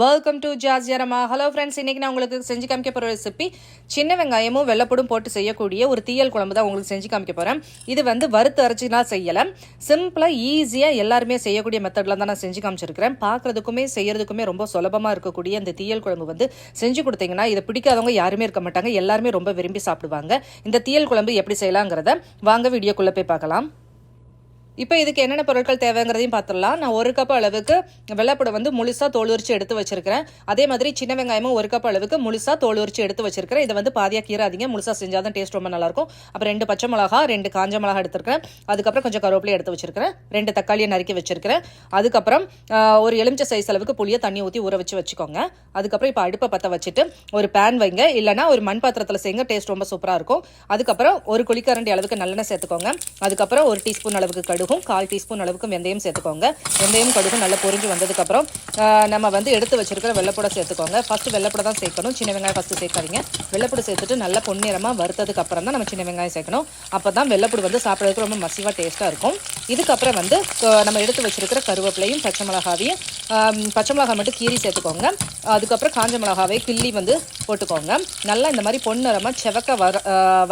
Welcome to ஜாஸ்யரமா hello friends இன்றைக்கி நான் உங்களுக்கு செஞ்சு காமிக்க போகிற ரெசிபி சின்ன வெங்காயமும் வெள்ளப்படும் போட்டு செய்யக்கூடிய ஒரு தீயல் குழம்பு தான் உங்களுக்கு செஞ்சு காமிக்க போகிறேன் இது வந்து வறுத்து அரைச்சினா செய்யலை சிம்பிளாக ஈஸியாக எல்லாருமே செய்யக்கூடிய மெத்தடில் தான் நான் செஞ்சு காமிச்சிருக்கிறேன். பார்க்குறதுக்குமே செய்யறதுக்குமே ரொம்ப சுலபமாக இருக்கக்கூடிய இந்த தீயல் குழம்பு வந்து செஞ்சு கொடுத்தீங்கன்னா இதை பிடிக்காதவங்க யாருமே இருக்க மாட்டாங்க. எல்லாருமே ரொம்ப விரும்பி சாப்பிடுவாங்க. இந்த தீயல் குழம்பு எப்படி செய்யலாங்கிறத வாங்க வீடியோக்குள்ளே போய் பார்க்கலாம். இப்போ இதுக்கு என்னென்ன பொருட்கள் தேவைங்கிறதையும் பார்த்துடலாம். நான் ஒரு கப் அளவுக்கு வெள்ளைப்பூடை வந்து முழுசாக தோல் உரிச்சு எடுத்து வச்சிருக்கிறேன். அதே மாதிரி சின்ன வெங்காயமும் ஒரு கப் அளவுக்கு முழுசாக தோல் உரிச்சு எடுத்து வச்சிருக்கிறேன். இதை வந்து பாதியாக கீறாதீங்க முழுசாக செஞ்சால் தான் டேஸ்ட் ரொம்ப நல்லாயிருக்கும். அப்புறம் ரெண்டு பச்சை மிளகா ரெண்டு காஞ்ச மிளகா எடுத்துருக்கிறேன். அதுக்கப்புறம் கொஞ்சம் கருவேப்பிலையை எடுத்து வச்சிருக்கிறேன். ரெண்டு தக்காளியை நறுக்கி வச்சிருக்கிறேன். அதுக்கப்புறம் ஒரு எலுமிச்சை சைஸ் அளவுக்கு புளியை தண்ணி ஊற்றி ஊற வச்சு வச்சுக்கோங்க. அதுக்கப்புறம் இப்போ அடுப்பை பற்ற வச்சுட்டு ஒரு பேன் வைங்க. இல்லைனா ஒரு மண் பாத்திரத்தில் செய்யுங்க. டேஸ்ட் ரொம்ப சூப்பராக இருக்கும். அதுக்கப்புறம் ஒரு குழிக்கரண்டி அளவுக்கு நல்லெண்ணெய் சேர்த்துக்கோங்க. அதுக்கப்புறம் ஒரு டீஸ்பூன் அளவுக்கு கடுகும் கால் டீஸ்பூன் அளவுக்கு வெந்தயம் சேர்த்துக்கோங்க. வெந்தயம் கடுகும் நல்லா பொரிஞ்சு வந்ததுக்கப்புறம் நம்ம வந்து எடுத்து வச்சிருக்கிற வெள்ளப்பூடை சேர்த்துக்கோங்க. ஃபஸ்ட்டு வெள்ளைப்பூடை தான் சேர்க்கணும். சின்ன வெங்காயம் ஃபஸ்ட்டு சேர்க்காதீங்க. வெள்ளப்பூடு சேர்த்துட்டு நல்லா பொன்னிறமாக வறுத்ததுக்கு அப்புறம் தான் நம்ம சின்ன வெங்காயம் சேர்க்கணும். அப்போ தான் வெள்ளைப்பூடு வந்து சாப்பிட்றதுக்கு ரொம்ப மசிவாக டேஸ்ட்டாக இருக்கும். இதுக்கப்புறம் வந்து நம்ம எடுத்து வச்சிருக்கிற கருவேப்பிலையும் பச்சை மிளகாவையும் பச்சை மிளகாய் மட்டும் கீரி சேர்த்துக்கோங்க. அதுக்கப்புறம் காஞ்ச மிளகாவை கிள்ளி வந்து போட்டுக்கோங்க. நல்லா இந்த மாதிரி பொன்னிறமாக செவக்க வர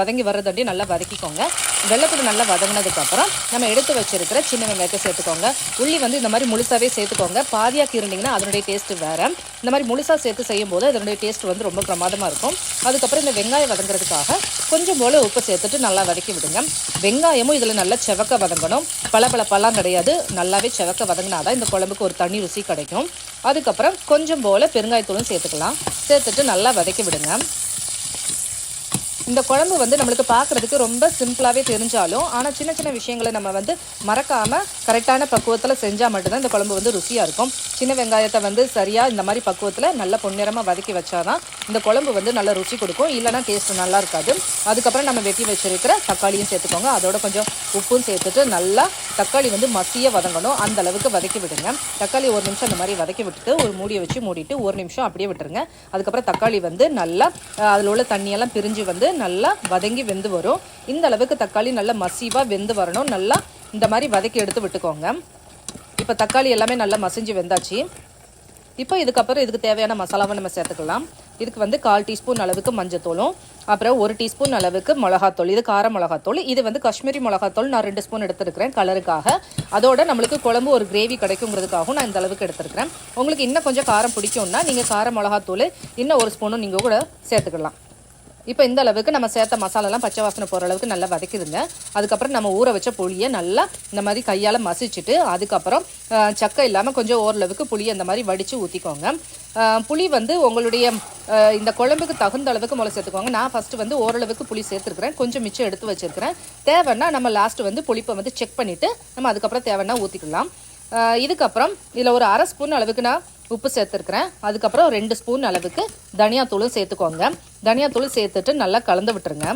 வதங்கி வர்றதாண்டி நல்லா வதக்கிக்கோங்க. வெள்ளைப்பூடு நல்லா வதங்கினதுக்கப்புறம் நம்ம எடுத்து வச்சிருக்கிற சின்ன வெங்காயத்தை சேர்த்துக்கோங்க. உள்ளி வந்து இந்த மாதிரி முழுசாவே சேர்த்துக்கோங்க. பாதியாக கீறினீங்கன்னா அதனுடைய டேஸ்ட் வேற. இந்த மாதிரி முழுசாக சேர்த்து செய்யும் போது அதனுடைய டேஸ்ட் வந்து ரொம்ப பிரமாதமாக இருக்கும். அதுக்கப்புறம் இந்த வெங்காயம் வதங்குறதுக்காக கொஞ்சம் போல உப்பு சேர்த்துட்டு நல்லா வதக்கி விடுங்க. வெங்காயமும் இதில் நல்லா செவக்க வதங்கணும். பளபளப்பெல்லாம் கிடையாது. நல்லாவே செவக்க வதங்கினாதான் இந்த குழம்புக்கு ஒரு தனி ருசி கிடைக்கும். அதுக்கப்புறம் கொஞ்சம் போல பெருங்காயத்தூளும் சேர்த்துக்கலாம். சேர்த்துட்டு நல்லா வதக்கி விடுங்க. இந்த குழம்பு வந்து நம்மளுக்கு பார்க்குறதுக்கு ரொம்ப சிம்பிளாகவே தெரிஞ்சாலும் ஆனால் சின்ன சின்ன விஷயங்களை நம்ம வந்து மறக்காமல் கரெக்டான பக்குவத்தில் செஞ்சால் மட்டும்தான் இந்த குழம்பு வந்து ருசியாக இருக்கும். சின்ன வெங்காயத்தை வந்து சரியாக இந்த மாதிரி பக்குவத்தில் நல்ல பொன்னிறமாக வதக்கி வச்சாதான் இந்த குழம்பு வந்து நல்ல ருசி கொடுக்கும். இல்லைனா டேஸ்ட் நல்லா இருக்காது. அதுக்கப்புறம் நம்ம வெட்டி வச்சிருக்கிற தக்காளியும் சேர்த்துக்கோங்க. அதோட கொஞ்சம் உப்பும் சேர்த்துட்டு நல்லா தக்காளி வந்து மசிய வதங்கணும். அந்த அளவுக்கு வதக்கி விடுங்க. தக்காளி ஒரு நிமிஷம் அந்த மாதிரி வதக்கி விட்டுட்டு ஒரு மூடியை வச்சு மூடிட்டு ஒரு நிமிஷம் அப்படியே விட்டுருங்க. அதுக்கப்புறம் தக்காளி வந்து நல்லா அதில் உள்ள தண்ணியெல்லாம் பிரிஞ்சு வந்து நல்லா வதங்கி வெந்து வரும். இந்த அளவுக்கு தக்காளி நல்லா மசிவாக வெந்து வரணும். நல்லா இந்த மாதிரி வதக்கி எடுத்து விட்டுக்கோங்க. இப்போ தக்காளி எல்லாமே நல்லா மசிஞ்சு வெந்தாச்சு. இப்போ இதுக்கப்புறம் இதுக்கு தேவையான மசாலாவை நம்ம சேர்த்துக்கலாம். இதுக்கு வந்து கால் டீஸ்பூன் அளவுக்கு மஞ்சத்தூளும் அப்புறம் ஒரு டீஸ்பூன் அளவுக்கு மிளகாத்தூள். இது கார மிளகாத்தூள். இது வந்து காஷ்மீரி மிளகாத்தூள் நான் ரெண்டு ஸ்பூன் எடுத்துருக்கிறேன் கலருக்காக. அதோட நம்மளுக்கு குழம்பு ஒரு கிரேவி கிடைக்குங்கிறதுக்காகவும் நான் இந்த அளவுக்கு எடுத்துருக்கிறேன். உங்களுக்கு இன்னும் கொஞ்சம் காரம் பிடிக்கும்னா நீங்கள் கார மிளகாத்தூள் இன்னும் ஒரு ஸ்பூனும் நீங்கள் கூட சேர்த்துக்கலாம். இப்போ இந்த அளவுக்கு நம்ம சேர்த்த மசாலாலாம் பச்சை வாசனை போகிற அளவுக்கு நல்லா வதக்கிடுங்க அதுக்கப்புறம் நம்ம ஊற வச்ச புளியை நல்லா இந்த மாதிரி கையால் மசிச்சுட்டு அதுக்கப்புறம் சக்கை இல்லாமல் கொஞ்சம் ஓரளவுக்கு புளியை இந்த மாதிரி வடித்து ஊற்றிக்கோங்க புளி வந்து உங்களுடைய இந்த குழம்புக்கு தகுந்த அளவுக்கு முளை சேர்த்துக்கோங்க. நான் ஃபஸ்ட்டு வந்து ஓரளவுக்கு புளி சேர்த்துருக்குறேன். கொஞ்சம் மிச்சம் எடுத்து வச்சிருக்கிறேன். தேவைன்னா நம்ம லாஸ்ட்டு வந்து புளிப்பை வந்து செக் பண்ணிவிட்டு நம்ம அதுக்கப்புறம் தேவைன்னா ஊற்றிக்கலாம் இதுக்கப்புறம் இதில் ஒரு அரை ஸ்பூன் அளவுக்கு நான் உப்பு சேர்த்துருக்குறேன். அதுக்கப்புறம் ரெண்டு ஸ்பூன் அளவுக்கு தனியாத்தூளும் சேர்த்துக்கோங்க. தனியாத்தூள் சேர்த்துட்டு நல்லா கலந்து விட்டுருங்க.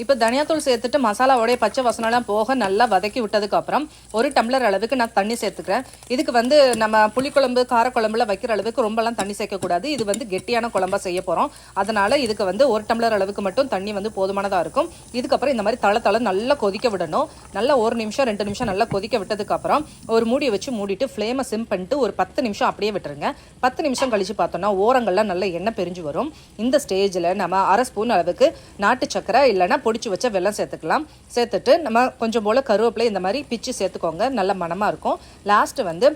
இப்போ தனியாத்தூள் சேர்த்துட்டு மசாலாவோடைய பச்சை வசனம்லாம் போக நல்லா வதக்கி விட்டதுக்கு அப்புறம் ஒரு டம்ளர் அளவுக்கு நான் தண்ணி சேர்த்துக்கிறேன். இதுக்கு வந்து நம்ம புளிக்குழம்பு காரக்குழம்புல வைக்கிற அளவுக்கு ரொம்பலாம் தண்ணி சேர்க்கக்கூடாது. இது வந்து கெட்டியான குழம்பா செய்ய போகிறோம் அதனால இதுக்கு வந்து ஒரு டம்ளர் அளவுக்கு மட்டும் தண்ணி வந்து போதுமானதாக இருக்கும். இதுக்கப்புறம் இந்த மாதிரி தள தள நல்லா கொதிக்க விடணும். நல்லா ஒரு நிமிஷம் ரெண்டு நிமிஷம் நல்லா கொதிக்க விட்டதுக்கு அப்புறம் ஒரு மூடியை வச்சு மூடிட்டு ஃப்ளேமை சிம் பண்ணிட்டு ஒரு பத்து நிமிஷம் அப்படியே விட்டுருங்க. பத்து நிமிஷம் கழிச்சு பார்த்தோம்னா ஓரங்கள்லாம் நல்ல எண்ணெய் பிரிஞ்சு வரும். இந்த ஸ்டேஜில் நம்ம அரை ஸ்பூன் அளவுக்கு நாட்டு சக்கரை இல்லைன்னா பொடிச்சு வச்ச வெல்லம் சேர்த்துக்கலாம். சேர்த்துட்டு நம்ம கொஞ்சம் போல் கருவேப்பிலை இந்த மாதிரி பிச்சு சேர்த்துக்கோங்க. நல்ல மணமாக இருக்கும். லாஸ்ட்டு வந்து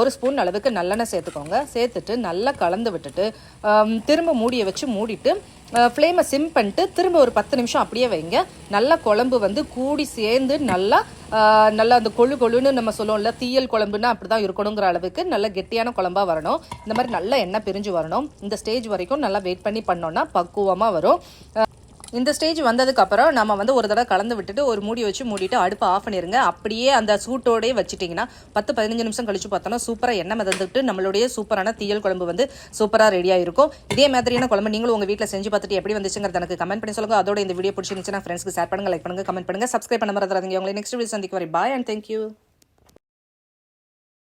ஒரு ஸ்பூன் அளவுக்கு நல்லெண்ணெய் சேர்த்துக்கோங்க. சேர்த்துட்டு நல்லா கலந்து விட்டுட்டு திரும்ப மூடியை வச்சு மூடிட்டு ஃப்ளேமை சிம் பண்ணிட்டு திரும்ப ஒரு பத்து நிமிஷம் அப்படியே வைங்க. நல்லா குழம்பு வந்து கூடி சேர்ந்து நல்லா நல்லா அந்த கொழு கொழுன்னு நம்ம சொல்லுவோம்ல தீயல் குழம்புனா அப்படி தான் இருக்கணுங்கிற அளவுக்கு நல்ல கெட்டியான குழம்பா வரணும். இந்த மாதிரி நல்லா எண்ணெய் பிரிஞ்சு வரணும். இந்த ஸ்டேஜ் வரைக்கும் நல்லா வெயிட் பண்ணி பண்ணோன்னா பக்குவமாக வரும். இந்த ஸ்டேஜ் வந்ததுக்கு அப்புறம் நம்ம வந்து ஒரு தடவை கலந்து விட்டுட்டு ஒரு மூடி வச்சு மூடிட்டு அடுப்பு ஆஃப் பண்ணிருங்க. அப்படியே அந்த சூட்டோடய வச்சுட்டிங்கன்னா பத்து பதினஞ்சு நிமிஷம் கழிச்சு பார்த்தோன்னா சூப்பராக எண்ணெய் மிதந்துட்டு நம்மளுடைய சூப்பரான தீயல் குழம்பு வந்து சூப்பராக ரெடியாக இருக்கும். இதே மாதிரியான குழம்பு நீங்களும் உங்கள் வீட்டில் செஞ்சு பார்த்துட்டு எப்படி வந்துச்சுங்கிறது எனக்கு கமெண்ட் பண்ணி சொல்லுங்கள் அதோட இந்த வீடியோ பிடிச்சிருந்துச்சுன்னா ஃப்ரெண்ட்ஸ்க்கு ஷேர் பண்ணுங்க லைக் பண்ணுங்கள் கமெண்ட் பண்ணுங்கள் சப்ஸ்கிரைப் பண்ண மறந்துடாதீங்க. உங்களை நெக்ஸ்ட் வீடியோ சந்திக்கு வரை பாய் அண்ட் தேங்க்யூ